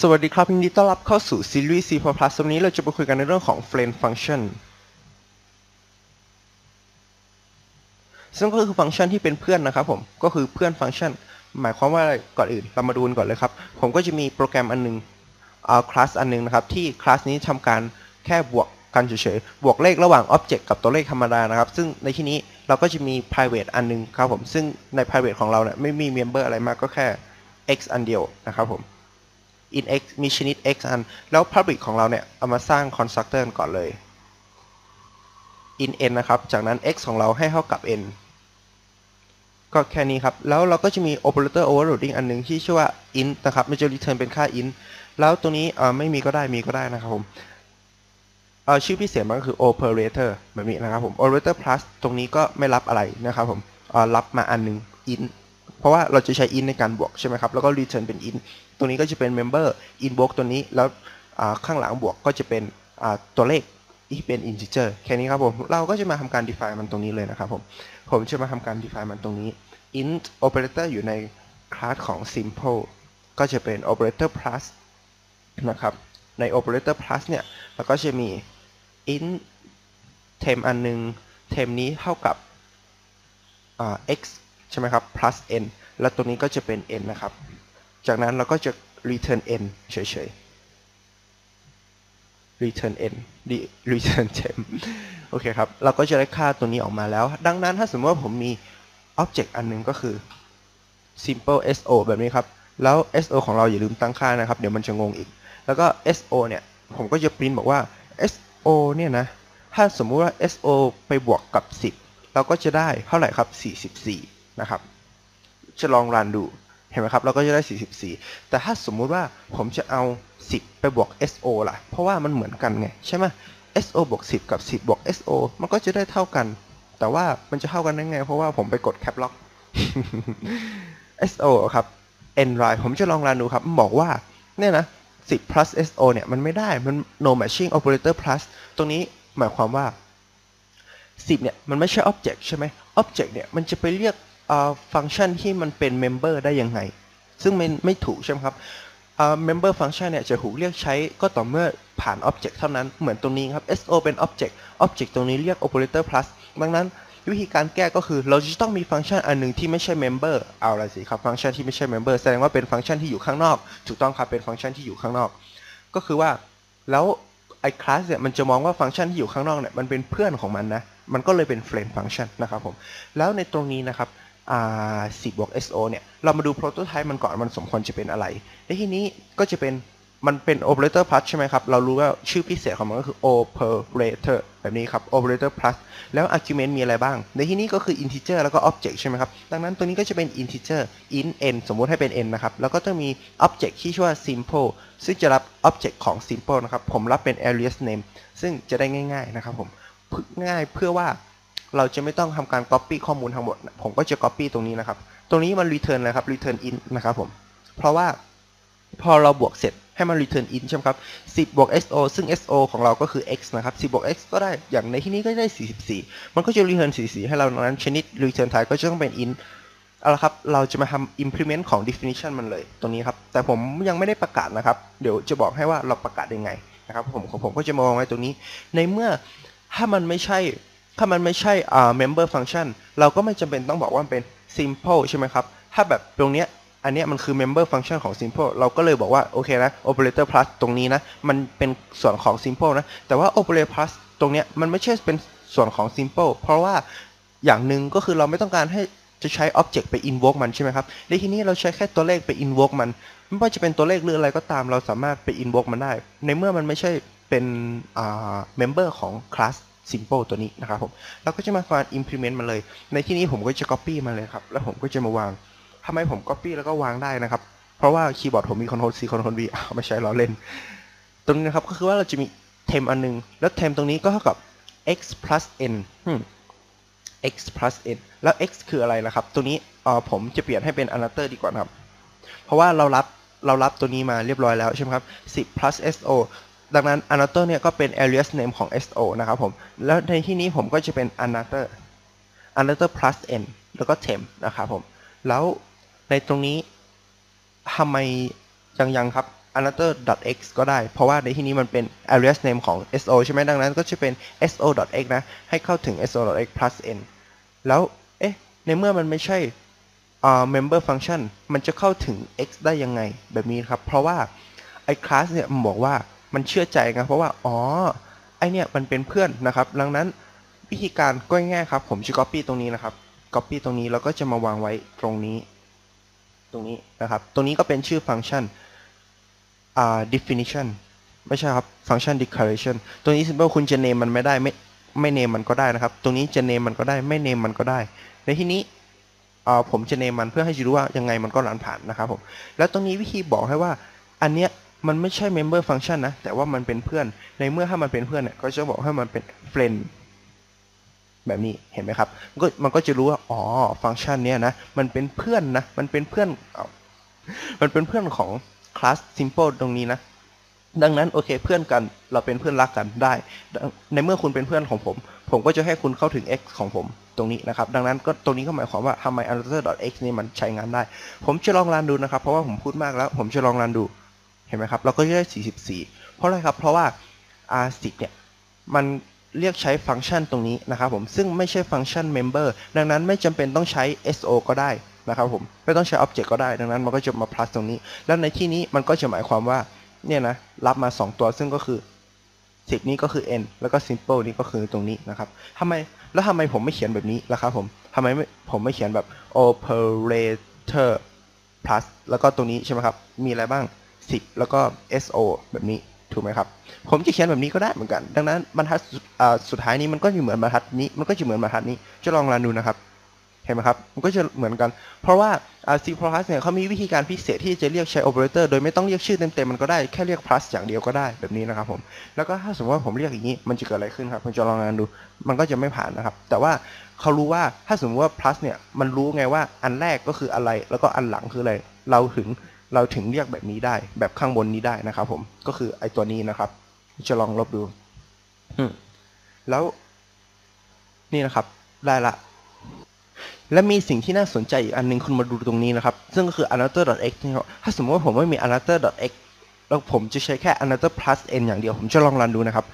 สวัสดีครับยินดีต้อนรับเข้าสู่ซีรีส์ C++ วันนี้เราจะมาคุยกันในเรื่องของ friend function ซึ่งก็คือฟังก์ชันที่เป็นเพื่อนนะครับผม ก็คือเพื่อนฟังก์ชัน หมายความว่าอะไรก่อนอื่นเรามาดูกันก่อนเลยครับ ผมก็จะมีโปรแกรมอันหนึงเอาคลาสอันหนึงนะครับ ที่คลาสนี้ทำการแค่บวกกันเฉยๆ บวกเลขระหว่าง object กับตัวเลขธรรมดานะครับ ซึ่งในที่นี้เราก็จะมี private อันหนึงครับผม ซึ่งใน private ของเราเนี่ยไม่มี member อะไรมากก็แค่ x อันเดียวนะครับผม in x มีชนิด x อัน แล้ว public ของเราเนี่ย เอามาสร้าง constructor ก่อนเลย in n นะครับ จากนั้น x ของเราให้เท่ากับ n ก็แค่นี้ครับ แล้วเราก็จะมี operator overloading อันหนึ่งที่ชื่อว่า int นะครับ มันจะ return เป็นค่า int แล้วตัวนี้เอ่อไม่มีก็ได้มีก็ได้นะครับผมเอ่อชื่อพิเศษมันก็คือ operator แบบนี้นะครับผม operator plus ตรงนี้ก็ไม่รับอะไรนะครับผมรับมาอันหนึง int เพราะว่าเราจะใช้ int ในการบวกใช่ไหมครับ แล้วก็ return เป็น int ตรงนี้ก็จะเป็น member invoke ตัวนี้ แล้วข้างหลังบวกก็จะเป็นตัวเลขที่เป็น integer แค่นี้ครับผม เราก็จะมาทำการ define มันตรงนี้เลยนะครับผม ผมจะมาทำการ define มันตรงนี้ int operator อยู่ในคลาสของ simple ก็จะเป็น operator plus นะครับ ใน operator plus เนี่ยเราก็จะมี int tem อันหนึง tem นี้เท่ากับ x ใช่ไหมครับ plus n แล้วตัวนี้ก็จะเป็น n นะครับ จากนั้นเราก็จะ return n เฉยๆ return n return temp โอเคครับ เราก็จะได้ค่าตัวนี้ออกมาแล้ว ดังนั้นถ้าสมมติว่าผมมี object อันหนึงก็คือ simple so แบบนี้ครับ แล้ว so ของเราอย่าลืมตั้งค่านะครับ เดี๋ยวมันจะงงอีก แล้วก็ so เนี่ย ผมก็จะ print บอกว่า so เนี่ยนะ ถ้าสมมุติว่า so ไปบวกกับ 10 เราก็จะได้เท่าไหร่ครับ 44 นะครับ จะลองรันดู เห็นไหมครับ เราก็จะได้ 44 แต่ถ้าสมมุติว่าผมจะเอา 10 ไปบวก so ล่ะ เพราะว่ามันเหมือนกันไง ใช่ไหม so บวก 10 กับ 10 บวก so มันก็จะได้เท่ากัน แต่ว่ามันจะเท่ากันได้ไง เพราะว่าผมไปกด cap lock so ครับ n line ผมจะลองรันดูครับมันบอกว่า เนี่ยนะ 10 plus so เนี่ย มันไม่ได้ มัน no matching operator plus ตรงนี้หมายความว่า 10 เนี่ย มันไม่ใช่ object ใช่ไหม object เนี่ย มันจะไปเรียก ฟังก์ชันที่มันเป็น member ได้ยังไง ซึ่งมันไม่ถูกใช่ไหมครับอ่า member function เนี่ยจะถูกเรียกใช้ก็ต่อเมื่อผ่าน object เท่านั้นเหมือนตรงนี้ครับ so เป็น object object ตรงนี้เรียก operator plus ดังนั้นวิธีการแก้ก็คือเราจะต้องมีฟังก์ชันอันหนึ่งที่ไม่ใช่ member เอาละสิครับฟังก์ชันที่ไม่ใช่ member แสดงว่าเป็นฟังก์ชันที่อยู่ข้างนอก ถูกต้องครับเป็นฟังก์ชันที่อยู่ข้างนอก ก็คือว่าแล้วไอ้คลาสเนี่ยมันจะมองว่าฟังก์ชันที่อยู่ข้างนอกเนี่ยมันเป็นเพื่อนของมันนะมันก็เลยเป็น friend function นะครับผมแล้วในตรงนี้นะครับ อ่า10บวก so เนี่ยเรามาดู prototype มันก่อนมันสมควรจะเป็นอะไรในที่นี้ก็จะเป็นมันเป็น operator plus ใช่ไหมครับ เรารู้ว่าชื่อพิเศษของมันก็คือ operator แบบนี้ครับ operator plus แล้ว argument มีอะไรบ้าง ในที่นี้ก็คือ integer แล้วก็ object ใช่ไหมครับ ดังนั้นตัวนี้ก็จะเป็น integer int n สมมุติให้เป็น n นะครับ แล้วก็ต้องมี object ที่ชื่อว่า simple ซึ่งจะรับ object ของ simple นะครับ ผมรับเป็น alias name ซึ่งจะได้ง่าย ๆ นะครับผมง่ายเพื่อว่า เราจะไม่ต้องทำการ copy ข้อมูลทั้งหมด ผมก็จะ copy ตรงนี้นะครับ ตรงนี้มัน return เลยครับ return int นะครับผม เพราะว่าพอเราบวกเสร็จให้มัน return int ใช่ไหมครับ 10 บวก so ซึ่ง so ของเราก็คือ x นะครับ 10 บวก x ก็ได้ อย่างในที่นี้ก็ได้ 44 มันก็จะ return 44 ให้เราดังนั้นชนิด return type ก็จะต้องเป็น int เอาละครับ เราจะมาทำ implement ของ definition มันเลย ตรงนี้ครับ แต่ผมยังไม่ได้ประกาศนะครับ เดี๋ยวจะบอกให้ว่าเราประกาศยังไงนะครับ ผมของผมก็จะมองไว้ตรงนี้ ในเมื่อถ้ามันไม่ใช่ ถ้ามันไม่ใช่อ่า member function เราก็ไม่จำเป็นต้องบอกว่าเป็น simple ใช่ไหมครับ ถ้าแบบตรงเนี้ยอันเนี้ยมันคือ member function ของ simple เราก็เลยบอกว่า โอเคนะ operator plus ตรงนี้นะ มันเป็นส่วนของ simple นะ แต่ว่า operator plus ตรงเนี้ยมันไม่ใช่เป็นส่วนของ simple เพราะว่าอย่างหนึ่งก็คือเราไม่ต้องการให้จะใช้ object ไป invoke มันใช่ไหมครับในที่นี้เราใช้แค่ตัวเลขไป invoke มัน ไม่ว่าจะเป็นตัวเลขหรืออะไรก็ตามเราสามารถไป invoke มันได้ ในเมื่อมันไม่ใช่เป็น member ของ class simple ตัวนี้นะครับผมเราก็จะมาการ implement มันเลย ในที่นี้ผมก็จะ copy มันเลยครับแล้วผมก็จะมาวางทำไมผม copy แล้วก็วางได้นะครับ เพราะว่าคีย์บอร์ดผมมี Ctrl C Ctrl V อ้าวไม่ใช่ล้อเล่น ตรงนี้นะครับก็คือว่าเราจะมี tem อันหนึง แล้ว tem ตรงนี้ก็เท่ากับ x plus n x plus n แล้ว x คืออะไรล่ะครับ ตัวนี้เออผมจะเปลี่ยนให้เป็น another ดีกว่านะครับ เพราะว่าเรารับเรารับตัวนี้มาเรียบร้อยแล้วใช่ไหมครับ10 plus so ดังนั้น another เนี่ยก็เป็น alias name ของ so นะครับผม แล้วในที่นี้ผมก็จะเป็น another another plus n แล้วก็ temp นะครับผม แล้วในตรงนี้ทำไมยังยังครับ another.x ก็ได้ เพราะว่าในที่นี้มันเป็น alias name ของ so ใช่ไหมดังนั้นก็จะเป็น so.x นะ ให้เข้าถึง so.x plus n แล้ว เอ๊ะ ในเมื่อมันไม่ใช่ uh, member function มันจะเข้าถึง x ได้ยังไงแบบนี้ครับ เพราะว่าไอ้ class เนี่ยมันบอกว่า มันเชื่อใจไงเพราะว่าอ๋อไอเนี่ยมันเป็นเพื่อนนะครับ ดังนั้นวิธีการก็ง่ายครับผมจะ copy ตรงนี้นะครับ copy ตรงนี้แล้วก็จะมาวางไว้ตรงนี้ ตรงนี้นะครับ ตรงนี้ก็เป็นชื่อฟังก์ชันอ่า definition ไม่ใช่ครับฟังก์ชัน declaration ตัวนี้ simple คุณจะ name มันไม่ได้ไม่ไม่ name มันก็ได้นะครับ ตรงนี้จะ name มันก็ได้ไม่ name มันก็ได้ ในที่นี้อ่าผมจะ name มันเพื่อให้รู้ว่ายังไงมันก็รันผ่านนะครับผมแล้วตรงนี้วิธีบอกให้ว่าอันเนี้ย มันไม่ใช่ member function นะ แต่ว่ามันเป็นเพื่อน ในเมื่อถ้ามันเป็นเพื่อนเนี่ยก็จะบอกให้มันเป็น friend แบบนี้เห็นไหมครับมันก็มันก็จะรู้ว่าอ๋อฟังก์ชันเนี้ยนะมันเป็นเพื่อนนะมันเป็นเพื่อนอมันเป็นเพื่อนของ class simple ตรงนี้นะดังนั้นโอเคเพื่อนกันเราเป็นเพื่อนรักกันได้ ในเมื่อคุณเป็นเพื่อนของผม ผมก็จะให้คุณเข้าถึง x ของผมตรงนี้นะครับ ดังนั้นก็ตรงนี้ก็หมายความว่าทำไม another.x นี่มันใช้งานได้ ผมจะลองรันดูนะครับ เพราะว่าผมพูดมากแล้ว ผมจะลองรันดู ห็นไหมครับ เราก็จะได้ 44 เพราะอะไรครับ เพราะว่า r10 เนี่ย มันเรียกใช้ฟังก์ชันตรงนี้นะครับผม ซึ่งไม่ใช่ฟังก์ชัน member ดังนั้นไม่จำเป็นต้องใช้ so ก็ได้นะครับผม ไม่ต้องใช้ object ก็ได้ ดังนั้นมันก็จะมา plus ตรงนี้ แล้วในที่นี้มันก็จะหมายความว่า เนี่ยนะ รับมา 2 ตัว ซึ่งก็คือ 10 นี้ก็คือ n แล้วก็ simple นี้ก็คือตรงนี้นะครับทำไม แล้วทำไมผมไม่เขียนแบบนี้ล่ะครับผมทำไมไมผมไม่เขียนแบบ operator plus แล้วก็ตรงนี้ใช่ไหมครับ มีอะไรบ้าง 10 แล้วก็ so แบบนี้ถูกไหมครับ ผมจะเขียนแบบนี้ก็ได้เหมือนกัน ดังนั้นบรรทัดสุดท้ายนี้มันก็จะเหมือนบรรทัดนี้ มันก็จะเหมือนบรรทัดนี้ จะลองรันดูนะครับ เห็นไหมครับ มันก็จะเหมือนกัน เพราะว่าอ่า C plus เนี่ยเขามีวิธีการพิเศษที่จะเรียกใช้ operator โดยไม่ต้องเรียกชื่อเต็มๆมันก็ได้ แค่เรียก plus อย่างเดียวก็ได้แบบนี้นะครับผม แล้วก็ถ้าสมมติว่าผมเรียกอย่างนี้ มันจะเกิดอะไรขึ้นครับผมจะลองรันดู มันก็จะไม่ผ่านนะครับ แต่ว่าเขารู้ว่าถ้าสมมติว่า plus เนี่ย มันรู้ไงว่าอันแรกก็คืออะไร แล้วก็อันหลังคืออะไร เราถึง เราถึงเรียกแบบนี้ได้แบบข้างบนนี้ได้นะครับ ผมก็คือไอตัวนี้นะครับ จะลองลบดูแล้วนี่นะครับ ได้ละ และมีสิ่งที่น่าสนใจอีกอันหนึงคุณมาดูตรงนี้นะครับ ซึ่งก็คือ another.x นะครับถ้าสมมติว่าผมไม่มี another.x แล้วผมจะใช้แค่ another plus n อย่างเดียวผมจะลองรันดูนะครับ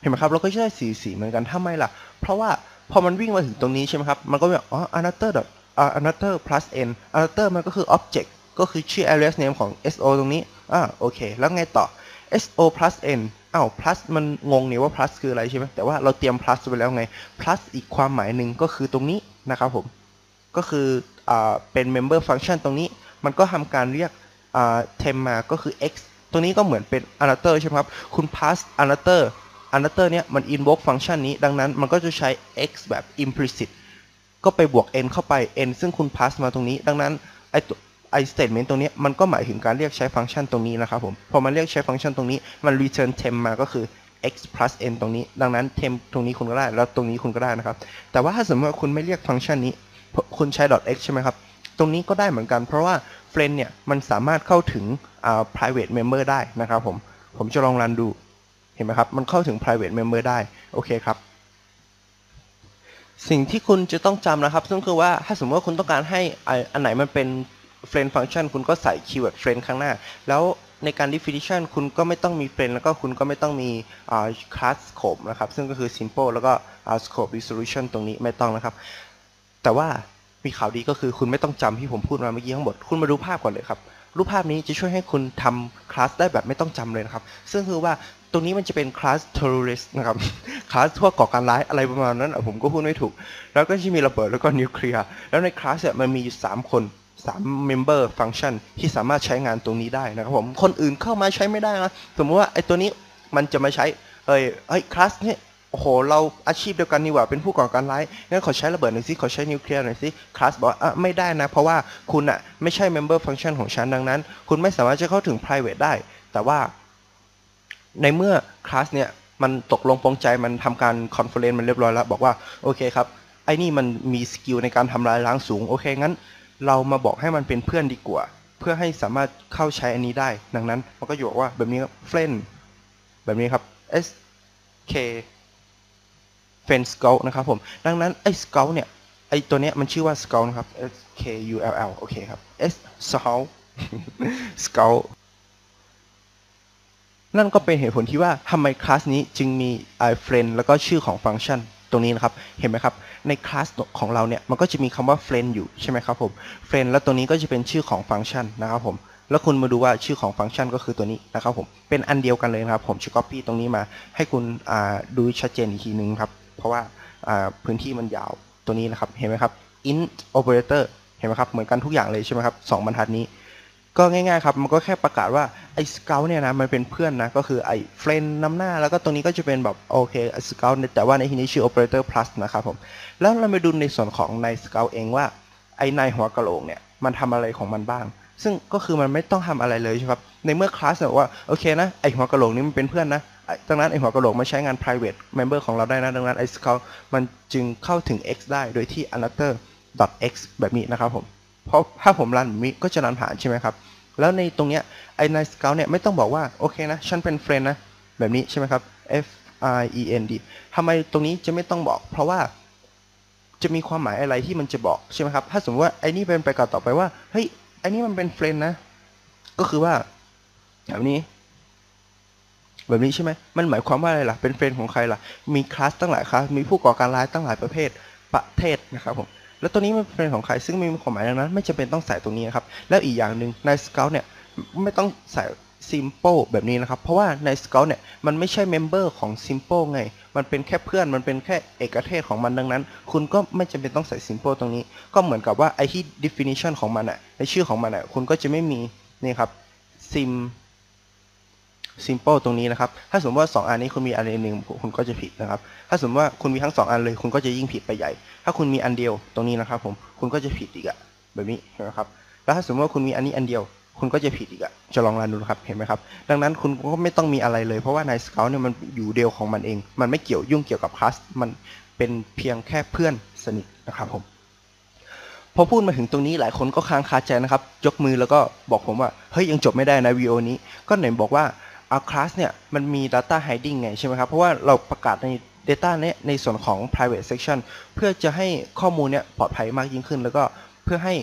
เห็นไหมครับ เราก็จะได้สีสีเหมือนกันทำไมล่ะ เพราะว่าพอมันวิ่งมาถึงตรงนี้ใช่ไหมครับ มันก็แบบอ๋อ another อ่า another plus n another มันก็คือ object ก็คือชื่อ alias name ของ so ตรงนี้ อ่าโอเค แล้วไงต่อ so plus n อ้าว plus มันงงเนี่ยว่า plus คืออะไรใช่ไหมแต่ว่าเราเตรียม plus ไปแล้วไง plus อีกความหมายหนึ่งก็คือตรงนี้นะครับผม ก็คืออ่าเป็น member function ตรงนี้ มันก็ทำการเรียกอ่า tem มาก็คือ x ตรงนี้ก็เหมือนเป็น another ใช่ไหมครับ คุณ pass another another เนี่ยมัน invoke function นี้ ดังนั้นมันก็จะใช้ x แบบ implicit ก็ไปบวก n เข้าไป n ซึ่งคุณ pass มาตรงนี้ ดังนั้นไอ ไอ statement ตรงนี้มันก็หมายถึงการเรียกใช้ฟังก์ชันตรงนี้นะครับผม พอมันเรียกใช้ฟังก์ชันตรงนี้มัน return tem มาก็คือ x plus n ตรงนี้ ดังนั้น tem ตรงนี้คุณก็ได้ แล้วตรงนี้คุณก็ได้นะครับ แต่ว่าถ้าสมมติว่าคุณไม่เรียกฟังก์ชันนี้ คุณใช้ .x ใช่ไหมครับ ตรงนี้ก็ได้เหมือนกัน เพราะว่า friend เนี่ยมันสามารถเข้าถึงอ่า private member ได้นะครับผม ผมจะลองรันดู เห็นไหมครับ มันเข้าถึง private member ได้ โอเคครับสิ่งที่คุณจะต้องจำนะครับ ซึ่งคือว่าถ้าสมมติว่าคุณต้องการให้อันไหนมันเป็น friend function คุณก็ใส่ keyword friend ข้างหน้า แล้วในการ definition คุณก็ไม่ต้องมี friend แล้วก็คุณก็ไม่ต้องมีอ่า class scope นะครับ ซึ่งก็คือ simple แล้วก็ scope resolution ตรงนี้ไม่ต้องนะครับ แต่ว่ามีข่าวดีก็คือคุณไม่ต้องจำที่ผมพูดมาเมื่อกี้ทั้งหมด คุณมาดูภาพก่อนเลยครับ รูปภาพนี้จะช่วยให้คุณทำคลาสได้แบบไม่ต้องจำเลยนะครับ ซึ่งคือว่าตรงนี้มันจะเป็นคลาส terrorist นะครับ คลาสทั่วก่อการร้ายอะไรประมาณนั้นผมก็พูดไม่ถูก แล้วก็จะมีระเบิดแล้วก็นิวเคลียร์ แล้วในคลาสเนี่ยมันมีอยู่ 3 คน 3 member function ที่สามารถใช้งานตรงนี้ได้นะครับผมคนอื่นเข้ามาใช้ไม่ได้นะสมมติว่าไอ้ตัวนี้มันจะมาใช้เอ้ยเอ้ยคลาสเนี่ยโอ้โห เราอาชีพเดียวกันนี่หว่าเป็นผู้ก่อการร้ายงั้นขอใช้ระเบิดหน่อยสิขอใช้นิวเคลียร์หน่อยสิคลาสบอกว่าอะไม่ได้นะ เพราะว่าคุณอะไม่ใช่ member function ของฉันดังนั้น คุณไม่สามารถจะเข้าถึง private ได้ แต่ว่า ในเมื่อคลาสเนี่ยมันตกลงปรงใจมันทำการคอนเฟอเรนซ์มันเรียบร้อยแล้ว บอกว่า โอเคครับ ไอ้นี่มันมีสกิลในการทำลายล้างสูง โอเค งั้น เรามาบอกให้มันเป็นเพื่อนดีกว่า เพื่อให้สามารถเข้าใช้อันนี้ได้ ดังนั้นมันก็อยู่ว่าแบบนี้ครับ friend แบบนี้ครับ s k เฟนสเกลนะครับผม ดังนั้นไอ้สเกลเนี่ย ไอ้ตัวเนี้ยมันชื่อว่าสเกลนะครับ S K U L L โอเคครับ S สเกลสเกลนั่นก็เป็นเหตุผลที่ว่าทำไมคลาสนี้จึงมี i friend แล้วก็ชื่อของฟังก์ชัน ตรงนี้นะครับ เห็นไหมครับ ในคลาสของเราเนี่ย มันก็จะมีคำว่า friend อยู่ใช่ไหมครับผม friend แล้วตัวนี้ก็จะเป็นชื่อของฟังก์ชันนะครับผม แล้วคุณมาดูว่าชื่อของฟังก์ชันก็คือตัวนี้นะครับผม เป็นอันเดียวกันเลยนะครับ ผมจะ copy ตรงนี้มาให้คุณดูชัดเจนอีกทีนึงครับ เพราะว่าพื้นที่มันยาวตัวนี้นะครับ เห็นไหมครับ int operator เห็นไหมครับ เหมือนกันทุกอย่างเลยใช่ไหมครับสองบรรทัดนี้ ก็ง่ายๆครับ มันก็แค่ประกาศว่าไอ้สเกลเนี่ยนะมันเป็นเพื่อนนะ ก็คือไอ้เฟรนนำหน้า แล้วก็ตรงนี้ก็จะเป็นแบบโอเคสเกลแต่ว่าในที่นี้ชื่อ operator plus นะครับผม แล้วเรามาดูในส่วนของในสเกลเองว่าไอ้ในหัวกะโหลกเนี่ยมันทำอะไรของมันบ้าง ซึ่งก็คือมันไม่ต้องทำอะไรเลยใช่ครับ ในเมื่อคลาสบอกว่าโอเคนะไอ้หัวกะโหลกนี้มันเป็นเพื่อนนะดังนั้นไอ้หัวกะโหลกมาใช้งาน private member ของเราได้นะ ดังนั้นไอ้ scout มันจึงเข้าถึง x ได้โดยที่ another x แบบนี้นะครับผม เพราะถ้าผมรันแบบนี้ก็จะรันผ่านใช่ไหมครับ แล้วในตรงเนี้ยไอ้ใน scout เนี่ยไม่ต้องบอกว่าโอเคนะฉันเป็น friend นะแบบนี้ใช่ไหมครับ f i e n d ทำไมตรงนี้จะไม่ต้องบอก เพราะว่าจะมีความหมายอะไรที่มันจะบอกใช่ไหมครับ ถ้าสมมติว่าไอ้นี่เป็นประกาศต่อไปว่าเฮ้ยไอ้นี่มันเป็น friend นะ ก็คือว่าแบบนี้ แบบนี้ใช่ไหมมันหมายความว่าอะไรล่ะ เป็นเฟรนของใครล่ะ มีคลาสตั้งหลายคลาส มีผู้ก่อการร้ายตั้งหลายประเภทประเทศนะครับผม แล้วตัวนี้มันเป็นของใครซึ่งไม่มีความหมายดังนั้น ไม่จำเป็นต้องใส่ตรงนี้นะครับ แล้วอีกอย่างหนึ่งในสเกลเนี่ยไม่ต้องใส่ simple แบบนี้นะครับ เพราะว่าใน Scout เนี่ย มันไม่ใช่ member ของ simple ไง มันเป็นแค่เพื่อน มันเป็นแค่เอกเทศของมันดังนั้น คุณก็ไม่จำเป็นต้องใส่ simple ตรงนี้ ก็เหมือนกับว่าไอที่ definition ของมันอะในชื่อของมันอะคุณก็จะไม่มีนี่ครับ sim simple ตรงนี้นะครับ ถ้าสมมติว่า 2 อันนี้คุณมีอันหนึ่งคุณก็จะผิดนะครับ ถ้าสมมติว่าคุณมีทั้ง 2 อันเลย คุณก็จะยิ่งผิดไปใหญ่ ถ้าคุณมีอันเดียวตรงนี้นะครับ ผมคุณก็จะผิดอีกอะแบบนี้นะครับ แล้วถ้าสมมติว่าคุณมีอันนี้อันเดียวคุณก็จะผิดอีกอะจะลองรันดูครับ เห็นไหมครับ ดังนั้นคุณก็ไม่ต้องมีอะไรเลย เพราะว่าใน Scout เนี่ยมันอยู่เดียวของมันเอง มันไม่เกี่ยวยุ่งเกี่ยวกับคลาส มันเป็นเพียงแค่เพื่อนสนิทนะครับผม พอพูดมาถึงตรงนี้หลายคนก็ค้างคาใจนะครับ ยกมือแล้วก็บอกผมว่า เฮ้ยยังจบไม่ได้นะวีโอนี้ ก็ไหนบอกว่า อาคลาสเนี่ยมันมี data hiding ไงใช่ไหมครับ เพราะว่าเราประกาศใน data เนี้ยในส่วนของ private section เพื่อจะให้ข้อมูลเนี่ยปลอดภัยมากยิ่งขึ้น แล้วก็เพื่อให้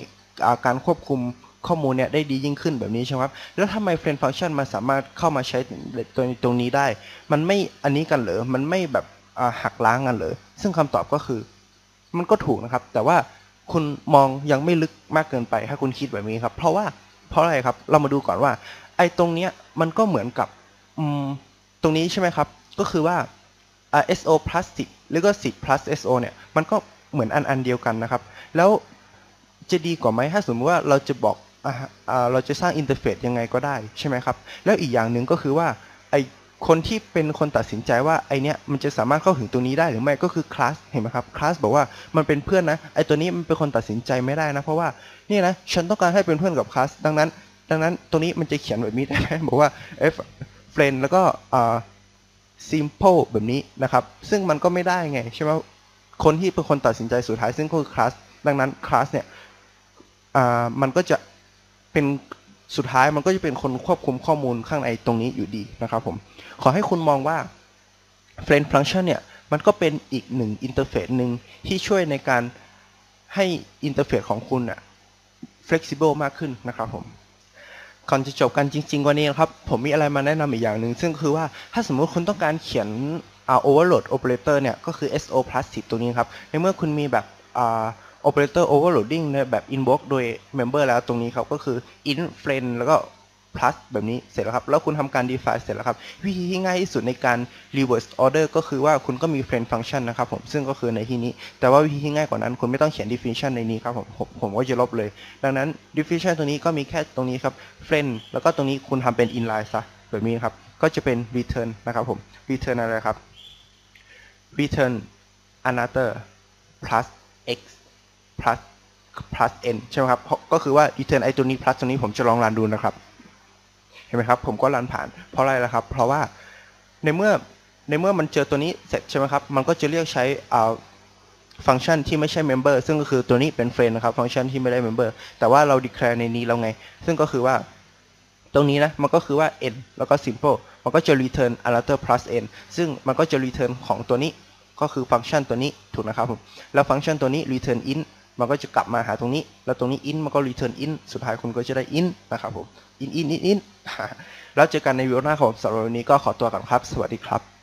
การควบคุมข้อมูลเนี่ยได้ดียิ่งขึ้นแบบนี้ใช่ไหมครับ แล้วทำไม friend function มันสามารถเข้ามาใช้ตัวตรงนี้ได้ มันไม่อันนี้กันเหรอ มันไม่แบบหักล้างกันเหรอ ซึ่งคำตอบก็คือ มันก็ถูกนะครับ แต่ว่าคุณมองยังไม่ลึกมากเกินไปถ้าคุณคิดแบบนี้ครับ เพราะว่าเพราะอะไรครับ เรามาดูก่อนว่าไอ้ตรงเนี้ยมันก็เหมือนกับ ตรงนี้ใช่ไหมครับ ก็คือว่า SO plus 10หรือก็10 plus SO เนี่ย มันก็เหมือนอันอันเดียวกันนะครับ แล้วจะดีกว่าไหมถ้าสมมติว่าเราจะบอกเราจะสร้างอินเทอร์เฟซยังไงก็ได้ใช่ไหมครับ แล้วอีกอย่างหนึ่งก็คือว่าไอคนที่เป็นคนตัดสินใจว่าไอเนี้ยมันจะสามารถเข้าถึงตัวนี้ได้หรือไม่ก็คือคลาสเห็นไหมครับคลาสบอกว่ามันเป็นเพื่อนนะไอตัวนี้มันเป็นคนตัดสินใจไม่ได้นะ เพราะว่านี่นะฉันต้องการให้เป็นเพื่อนกับคลาสดังนั้น ดังนั้นตัวนี้มันจะเขียนแบบนี้ได้ไหมบอกว่า f friend แล้วก็ simple แบบนี้นะครับ ซึ่งมันก็ไม่ได้ไงใช่ไหมคนที่เป็นคนตัดสินใจสุดท้ายซึ่งก็คือคลาสดังนั้นคลาสเนี่ยมันก็จะเป็นสุดท้ายมันก็จะเป็นคนควบคุมข้อมูลข้างในตรงนี้อยู่ดีนะครับผม ขอให้คุณมองว่า friend function เนี่ย มันก็เป็นอีกหนึ่งอินเทอร์เฟซหนึ่งที่ช่วยในการให้อินเทอร์เฟซของคุณอะ flexible มากขึ้นนะครับผม ก่อนจะจบกันจริง ๆ วันนี้นะครับ ผมมีอะไรมาแนะนำอีกอย่างหนึ่ง ซึ่งคือว่าถ้าสมมุติคุณต้องการเขียน overload operator เนี่ย ก็คือ so plus 10 ตัวนี้ครับ ในเมื่อคุณมีแบบ operator overloading ในแบบ invoke โดย member แล้วตรงนี้ครับก็คือ int friend แล้วก็ plus แบบนี้เสร็จแล้วครับ แล้วคุณทำการ define เสร็จแล้วครับ วิธีที่ง่ายที่สุดในการ reverse order ก็คือว่าคุณก็มี friend function นะครับผม ซึ่งก็คือในที่นี้ แต่ว่าวิธีที่ง่ายกว่านั้น คุณไม่ต้องเขียน definition ในนี้ครับผมผมผมก็จะลบเลย ดังนั้น definition ตัวนี้ก็มีแค่ตรงนี้ครับ friend แล้วก็ตรงนี้คุณทำเป็น inline ซะแบบนี้ครับ ก็จะเป็น return นะครับผม return อะไรครับ return another plus x plus plus n ใช่ไหมครับ ก็คือว่า return ไอตัวนี้ plus ตัวนี้ผมจะลองรันดูนะครับ เห็นไหมครับ ผมก็รันผ่าน เพราะอะไรล่ะครับ เพราะว่าในเมื่อในเมื่อมันเจอตัวนี้เสร็จใช่ไหมครับ มันก็จะเรียกใช้อ่าฟังก์ชันที่ไม่ใช่ member ซึ่งก็คือตัวนี้เป็น friend นะครับ ฟังก์ชันที่ไม่ได้ member แต่ว่าเรา declare ในนี้แล้วไง ซึ่งก็คือว่าตรงนี้นะ มันก็คือว่า n แล้วก็ simple มันก็จะ return another plus n ซึ่งมันก็จะ return ของตัวนี้ ก็คือฟังก์ชันตัวนี้ถูกนะครับผม แล้วฟังก์ชันตัวนี้ return int มันก็จะกลับมาหาตรงนี้ แล้วตรงนี้อินมันก็รีเทิร์นอินสุดท้ายคุณก็จะได้อินนะครับผมอินอินอินอินแล้วเจอกันในวิดีโอหน้าของสำหรับวันนี้ก็ขอตัวก่อนครับ สวัสดีครับ